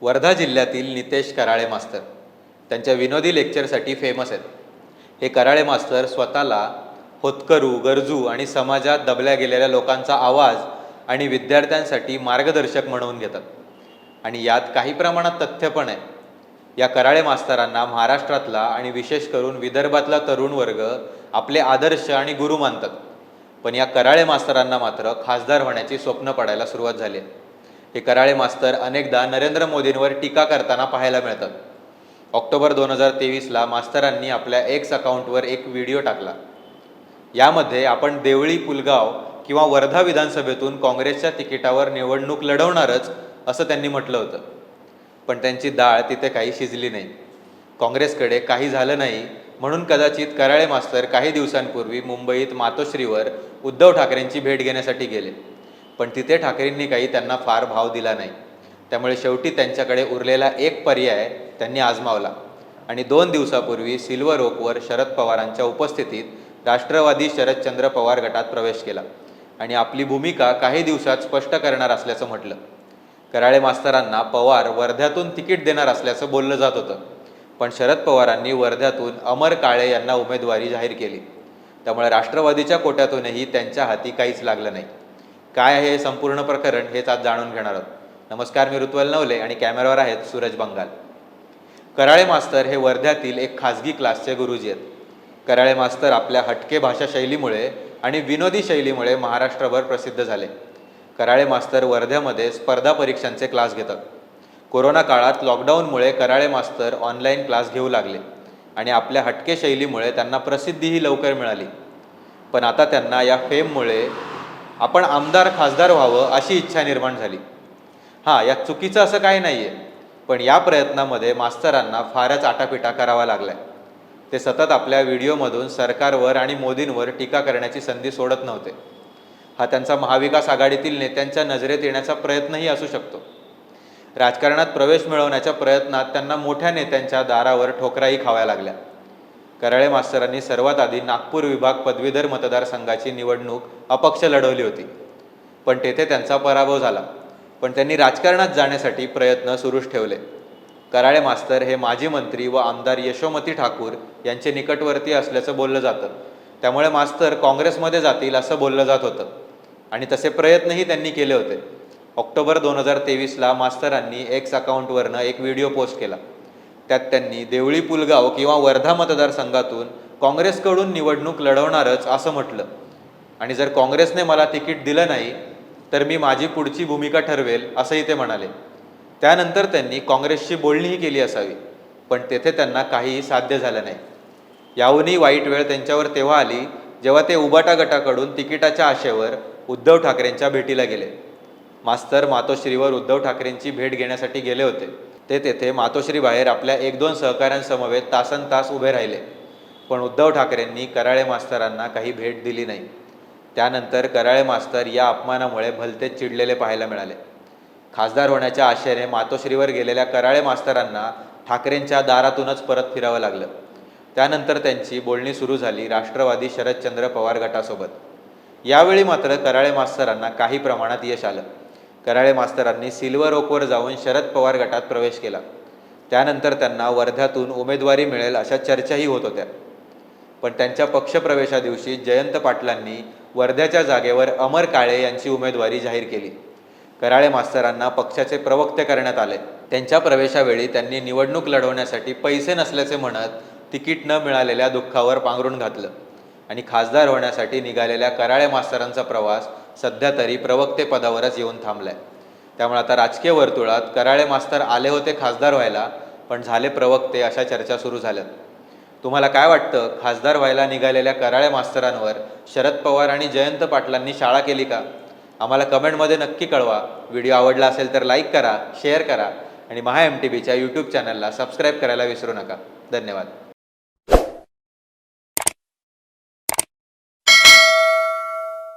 वर्धा जिल्ह्यातील नितेश कराळे मास्तर. त्यांच्या विनोदी लेक्चरसाठी फेमस आहेत. हे कराळे मास्तर स्वतःला होतकरू गरजू आणि समाजात दबल्या गेलेल्या लोकांचा आवाज आणि विद्यार्थ्यांसाठी मार्गदर्शक म्हणवून घेतात. आणि यात काही प्रमाणात तथ्य पण आहे. या कराळे मास्तरांना महाराष्ट्रातला आणि विशेष करून विदर्भातला तरुण वर्ग आपले आदर्श आणि गुरु मानतात. पण या कराळे मास्तरांना मात्र खासदार होण्याची स्वप्न पडायला सुरुवात झाली आहे. हे कराळे मास्तर अनेकदा नरेंद्र मोदींवर टीका करताना पाहायला मिळतात. ऑक्टोबर दोन हजार तेवीसला मास्तरांनी आपल्या एक्स अकाउंटवर एक व्हिडिओ टाकला. यामध्ये आपण देवळी पुलगाव किंवा वर्धा विधानसभेतून काँग्रेसच्या तिकिटावर निवडणूक लढवणारच असं त्यांनी म्हटलं होतं. पण त्यांची डाळ तिथे काही शिजली नाही. काँग्रेसकडे काही झालं नाही म्हणून कदाचित कराळे मास्तर काही दिवसांपूर्वी मुंबईत मातोश्रीवर उद्धव ठाकरेंची भेट घेण्यासाठी गेले. पण तिथे ठाकरेंनी काही त्यांना फार भाव दिला नाही. त्यामुळे शेवटी त्यांच्याकडे उरलेला एक पर्याय त्यांनी आजमावला. आणि दोन दिवसापूर्वी सिल्वर ओकवर शरद पवारांच्या उपस्थितीत राष्ट्रवादी शरदचंद्र पवार गटात प्रवेश केला. आणि आपली भूमिका काही दिवसात स्पष्ट करणार असल्याचं म्हटलं. कराळे मास्तरांना पवार वर्ध्यातून तिकीट देणार असल्याचं बोललं जात होतं. पण शरद पवारांनी वर्ध्यातून अमर काळे यांना उमेदवारी जाहीर केली. त्यामुळे राष्ट्रवादीच्या कोट्यातूनही त्यांच्या हाती काहीच लागलं नाही. काय आहे हे संपूर्ण प्रकरण हेच आज जाणून घेणार आहोत. नमस्कार मी ऋत्वल नवले आणि कॅमेरावर आहेत सूरज बंगाल. कराळे मास्तर हे वर्ध्यातील एक खाजगी क्लासचे गुरुजी आहेत. कराळे मास्तर आपल्या हटके भाषा शैलीमुळे आणि विनोदी शैलीमुळे महाराष्ट्रभर प्रसिद्ध झाले. कराळे मास्तर वर्ध्यामध्ये स्पर्धा परीक्षांचे क्लास घेतात. कोरोना काळात लॉकडाऊनमुळे कराळे मास्तर ऑनलाईन क्लास घेऊ लागले आणि आपल्या हटके शैलीमुळे त्यांना प्रसिद्धीही लवकर मिळाली. पण आता त्यांना या फेममुळे आपण आमदार खासदार व्हावं अशी इच्छा निर्माण झाली. हां यात चुकीचं असं काही नाही आहे पण या प्रयत्नामध्ये मास्तरांना फारच आटापिटा करावा लागलाय. ते सतत आपल्या व्हिडिओमधून सरकारवर आणि मोदींवर टीका करण्याची संधी सोडत नव्हते. हा त्यांचा महाविकास आघाडीतील नेत्यांच्या नजरेत येण्याचा प्रयत्नही असू शकतो. राजकारणात प्रवेश मिळवण्याच्या प्रयत्नात त्यांना मोठ्या नेत्यांच्या दारावर ठोकराही खाव्या लागल्या. कराळे मास्तरांनी सर्वात आधी नागपूर विभाग पदवीधर मतदारसंघाची निवडणूक अपक्ष लढवली होती. पण तेथे त्यांचा पराभव झाला. पण त्यांनी राजकारणात जाण्यासाठी प्रयत्न सुरूच ठेवले. कराळे मास्तर हे माजी मंत्री व आमदार यशोमती ठाकूर यांचे निकटवर्ती असल्याचं बोललं जातं. त्यामुळे मास्तर काँग्रेसमध्ये जातील असं बोललं जात होतं. आणि तसे प्रयत्नही त्यांनी केले होते. ऑक्टोबर दोन हजार तेवीसला मास्तरांनी एक्स अकाउंटवरनं एक व्हिडिओ पोस्ट केला. त्यात त्यांनी देवळी पुलगाव किंवा वर्धा मतदारसंघातून काँग्रेसकडून निवडणूक लढवणारच असं म्हटलं. आणि जर काँग्रेसने मला तिकीट दिलं नाही तर मी माझी पुढची भूमिका ठरवेल असंही ते म्हणाले. त्यानंतर त्यांनी काँग्रेसची बोलणीही केली असावी पण तेथे त्यांना काहीही साध्य झालं नाही. याहूनही वाईट वेळ त्यांच्यावर तेव्हा आली जेव्हा ते उबाटा गटाकडून तिकिटाच्या आशेवर उद्धव ठाकरेंच्या भेटीला गेले. मास्तर मातोश्रीवर उद्धव ठाकरेंची भेट घेण्यासाठी गेले होते. ते तेथे मातोश्री बाहेर आपल्या एक दोन सहकाऱ्यांसमवेत तासन तास उभे राहिले. पण उद्धव ठाकरेंनी कराळे मास्तरांना काही भेट दिली नाही. त्यानंतर कराळे मास्तर या अपमानामुळे भलतेच चिडलेले पाहायला मिळाले. खासदार होण्याच्या आशेने मातोश्रीवर गेलेल्या कराळे मास्तरांना ठाकरेंच्या दारातूनच परत फिरावं लागलं. त्यानंतर त्यांची बोलणी सुरू झाली राष्ट्रवादी शरदचंद्र पवार गटासोबत. यावेळी मात्र कराळे मास्तरांना काही प्रमाणात यश आलं. कराळे मास्तरांनी सिल्वर ओकवर जाऊन शरद पवार गटात प्रवेश केला. त्यानंतर त्यांना वर्ध्यातून उमेदवारी मिळेल अशा चर्चाही होत होत्या. पण त्यांच्या पक्षप्रवेशा दिवशी जयंत पाटलांनी वर्ध्याच्या जागेवर अमर काळे यांची उमेदवारी जाहीर केली. कराळे मास्तरांना पक्षाचे प्रवक्ते करण्यात आले. त्यांच्या प्रवेशावेळी त्यांनी निवडणूक लढवण्यासाठी पैसे नसल्याचे म्हणत तिकीट न मिळालेल्या दुःखावर पांघरून घातलं आणि खासदार होण्यासाठी निघालेल्या कराळे मास्तरांचा प्रवास सध्या तरी प्रवक्ते पदावरच येऊन थांबलाय. त्यामुळे आता राजकीय वर्तुळात कराळे मास्तर आले होते खासदार व्हायला पण झाले प्रवक्ते अशा चर्चा सुरू झाल्यात. तुम्हाला काय वाटतं? खासदार व्हायला निघालेल्या कराळे मास्तरांवर शरद पवार आणि जयंत पाटलांनी शाळा केली का? आम्हाला कमेंटमध्ये नक्की कळवा. व्हिडिओ आवडला असेल तर लाईक करा शेअर करा आणि महा एम टी बीच्या यूट्यूब चॅनलला सबस्क्राईब करायला विसरू नका. धन्यवाद.